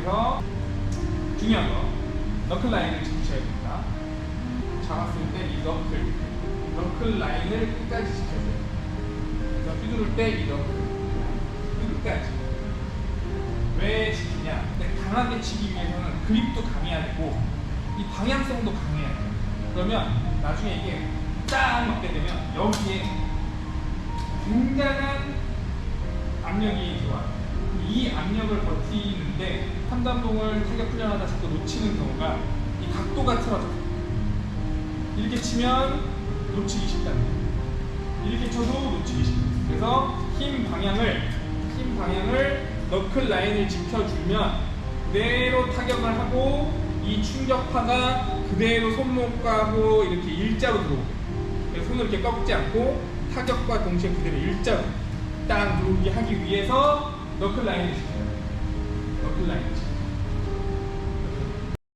그래서 중요한 거 너클 라인을 지키셔야 됩니다. 잡았을 때 이 너클, 너클 라인을 끝까지 지켜야 돼요. 그래서 휘두를 때 이 너클, 끝까지. 왜 지키냐? 강하게 치기 위해서는 그립도 강해야 되고 이 방향성도 강해야 돼요. 그러면 나중에 이게 딱 맞게 되면 여기에 굉장한 압력이 들어와요. 이 압력을 버티는데 판단봉을 타격 훈련하다 자꾸 놓치는 경우가 이 각도가 틀어져요. 이렇게 치면 놓치기 쉽다는. 이렇게 쳐도 놓치기 쉽다. 그래서 힘 방향을 힘 방향을 너클 라인을 지켜주면 그대로 타격을 하고 이 충격파가 그대로 손목하고 이렇게 일자로 들어오게. 그래서 손을 이렇게 꺾지 않고 타격과 동시에 그대로 일자로 딱 들어오게 하기 위해서 documento.